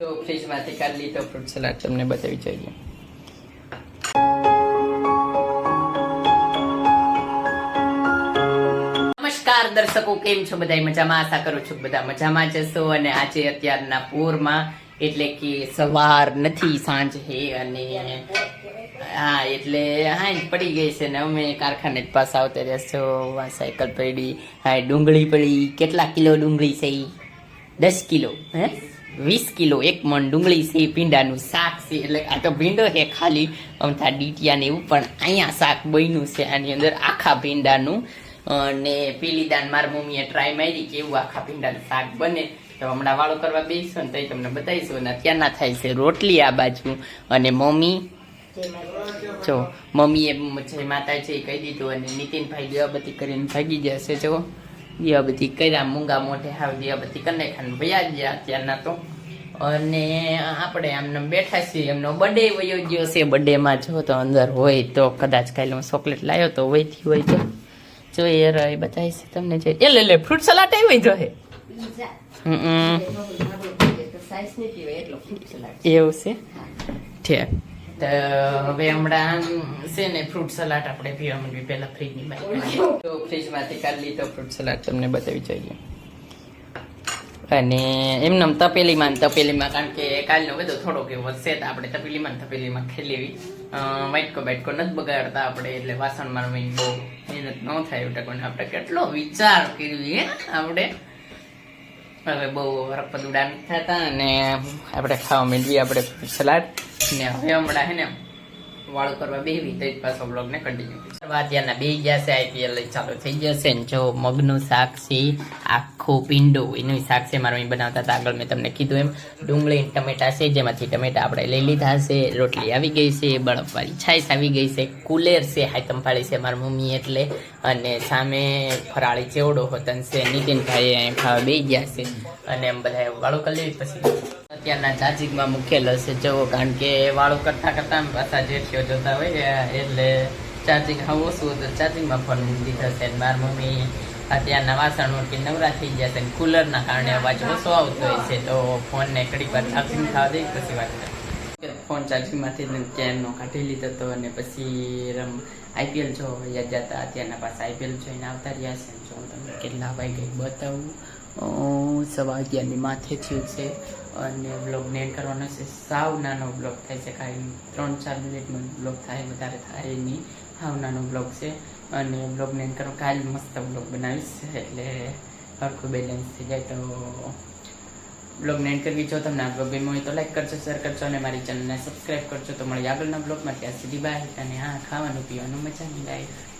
તો ફ્રીજમાંથી કાઢી લીધો ફ્રૂટ સલાડ તમને બતાવી જોઈએ. નમસ્કાર દર્શકો, કેમ છો બધા મજામાં? આશા કરું છું બધા મજામાં જશો અને આજે અત્યારના પૂરમાં એટલે કે સવાર નથી, સાંજ હે અને હા, એટલે હા પડી ગઈ છે ને અમે કારખાને જ પાસ આવતા રહેશો સાયકલ પડી હા ડુંગળી પડી, કેટલા કિલો ડુંગળી છે દસ કિલો, હે? વીસ કિલો એક મણ ડુંગળી છે, ભીંડાનું શાક છે, એટલે આ તો ભીંડો છે ખાલી. અમથા ડીટિયા ને એવું, પણ અહીંયા શાક બન્યું છે. આની અંદર આખા ભીંડાનું, અને પેલી દાન મારી મમ્મીએ ટ્રાય મારી કે એવું આખા ભીંડાનું શાક બને. તો હમણાં વાળો કરવા બેસો ને તો તમને બતાવીશું. અને અત્યારના થાય છે રોટલી આ બાજુ. અને મમ્મી? જો, મમ્મીએ જય માતાજી કહી દીધું અને નીતિનભાઈ દીવાબત્તી કરીને ભાગી જશે જો દીવાબત્તી કર્યા મૂંગા મોઢે હાવ બધી કરી નાખ્યા ભયા ગયા અત્યારના તો. અને આપણે એમને બેઠા છીએ એમનો બર્થડે વયો ગયો છે બર્થડેમાં જો તો અંદર હોય તો કદાચ કાલે હું ચોકલેટ લાવ્યો તો વહીથી હોય તો. જો એ રહે બતાવી છે તમને જે. એ લે લે ફ્રૂટ સલાડ આવી જો હે. એવું છે? ઠીક. તો હવે હમણાં છે ને ફ્રૂટ સલાડ આપણે પીવા માંડવી, પહેલા ફ્રીજની બહાર તો ફ્રીજમાંથી કાઢી લીધો ફ્રૂટ સલાડ તમને બતાવી જોઈએ અને એમને તપેલીમાં તપેલીમાં, કારણ કે કાલનો બધો થોડોક એવો છે, તો આપણે તપેલીમાં તપેલીમાં ખેલી લેવી. વાટકો બાઇટકો નથી બગાડતા આપણે, એટલે વાસણ મારવાની બહુ મહેનત ન થાય એવું ટકોને. આપણે કેટલો વિચાર કર્યો હે, આપણે. હવે બહુ રપદુડા ઉડાન થતા અને આપણે ખાવા માંડવી, આપણે સલાડ ને હવે હમણાં હે ને વાળ કરવા બેહી તો પાછો બ્લોગ ને કન્ટિન્યુ અત્યારના બે ગયા છે આઈપીએલ ચાલુ થઈ જશે ને જો મગનું શાક છે, આખો પીંડું એનું શાક છે, મારું અહીં બનાવતા હતા, આગળ મેં તમને કીધું એમ. ડુંગળી ટમેટા છે, જેમાંથી ટમેટા આપણે લઈ લીધા છે, રોટલી આવી ગઈ છે બળફવાળી છાશ આવી ગઈ છે, કુલેર છે હાયતમ પાડી છે મારી મમ્મી એટલે. અને સામે ફરાળી ચેવડો હોતન છે નીતિનભાઈ અહીંયા ખાવા બે ગયા છે. અને એમ બધા વાળું કરી લેવી પછી અત્યારના ચાર્જિંગમાં મૂકેલો છે. જવો કારણ કે વાળું કરતા કરતા પાછા જેઠીઓ જોતા હોય, એટલે ચાર્જિંગ હા ઓછું હતું. ચાર્જિંગમાં ફોન મૂકી થશે મારી મમ્મી અત્યારના વાસણ મૂકી નવરા થઈ ગયા છે કુલરના કારણે અવાજ ઓછો આવતો હોય છે. તો ફોનને ઘડી વાર ચાર્જિંગ થવા દઈ પછી વાત ફોન ચાર્જિંગમાંથી ત્યાંનો કાઢી લીધો હતો અને પછી રમ આઈપીએલ જો યાદ જતા અત્યારના પાસે આઈપીએલ જોઈને આવતા રહ્યા છે. જો તમને કેટલા વાગે બતાવું સવા અગિયારની માથે થયું છે અને બ્લોગને એડ કરવાનો છે. સાવ નાનો બ્લોગ થાય છે. કાંઈ ત્રણ ચાર મિનિટનો બ્લોગ થાય, વધારે થાય નહીં. સાવ નાનો બ્લોગ છે. અને બ્લોગને એડ કરો કાલ મસ્ત બ્લોગ બનાવીશ. એટલે સરખું બેલેન્સ થઈ જાય તો બ્લોગને એડ કરવી. જો તમને આ બ્લોગ ગમ્યો હોય તો લાઈક કરજો શેર કરજો અને મારી ચેનલને સબસ્ક્રાઈબ કરજો. તો મળી આગળના બ્લોગમાં ત્યાં સુધી બાય અને હા, ખાવાનું, પીવાનું મજાની લાઈફ